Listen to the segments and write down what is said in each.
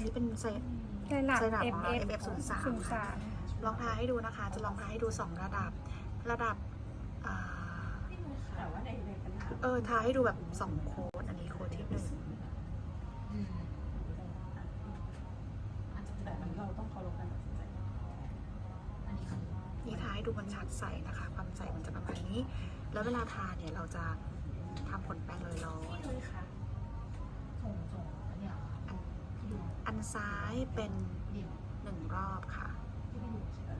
นนี้เป็นไซในหลักไซรัปของเรา FF FF 03ศูนย์สามลองทาให้ดูนะคะ จะลองทาให้ดู 2 ระดับ ระดับอ่าแต่ว่าในในปัญหาเออ ทาให้ดูแบบ 2 โค้ด อันนี้โค้ดที่หนึ่งแต่มันเราต้องเคารพการตัดสินใจอันนี้คือนี่ทาให้ดูมันชัดใสนะคะ ความใสมันจะประมาณนี้ แล้วเวลาทาเนี่ย เราจะทำผลแป้งลอย นี่เลยค่ะส่งส่งอันเนี้ยค่ะ ๆอัน ที่ดู อัน ซ้ายเป็นเดี่ยวหนึ่งรอบค่ะที่ไม่ดูใช่ไหม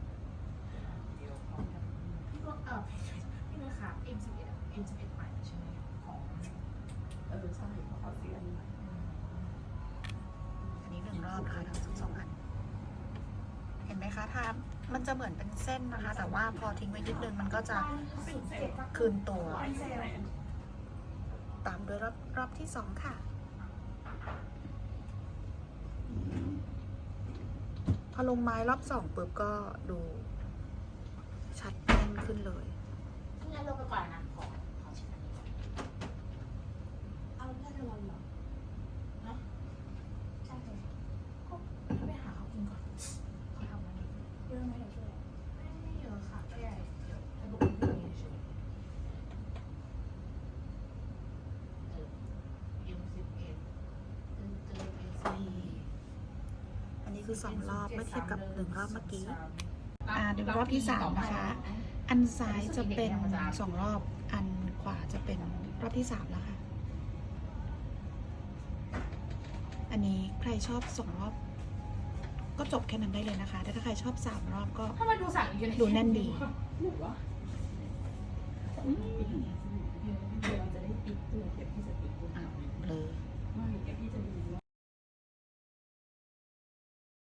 พี่ก็เออพี่เลยค่ะ M11 อะ M11 ใหม่ใช่ไหมของเออใช่เขาขอซื้ออันนี้ใหม่อันนี้หนึ่งรอบนะคะทั้งสองอัน เห็นไหมคะทามันจะเหมือนเป็นเส้นนะคะ แต่ว่าพอทิ้งไว้นิดนึงมันก็จะคืนตัว ตามด้วยรอบรอบที่สองค่ะ พอลงไม้รอบสองปุ๊บก็ดู ชัดแน่นขึ้นเลยงั้นลงไปก่อนนะขอขอชิมอันนี้เอาแค่เทวันเหรอเนะใช่เลยก็ไปหาเขากินก่อนเขาทำอะไรเยอะไหมเดี๋ยวช่วย ไม่ไม่เยอะค่ะแค่เดี๋ยวจะดูที่นี่เฉยเออเอ็มสิบเอ็ดเจอเจอเอซี อั นนี้คือสองรอบเมื่อเทียบกับหนึ่งรอบเมื่อกี้ อ่าดูรอบที่สามนะคะ อันซ้ายจะเป็นสองรอบ อันขวาจะเป็นรอบที่สามแล้วค่ะ อันนี้ใครชอบสองรอบ ก็จบแค่นั้นได้เลยนะคะ แต่ถ้าใครชอบสามรอบก็ถ้ามาดูสั่งอยู่ในดูแน่นดีหนูวะเราจะได้ปิดตัวเก็บที่จะปิดตัวอ้าวเลยไม่เก็บที่จะ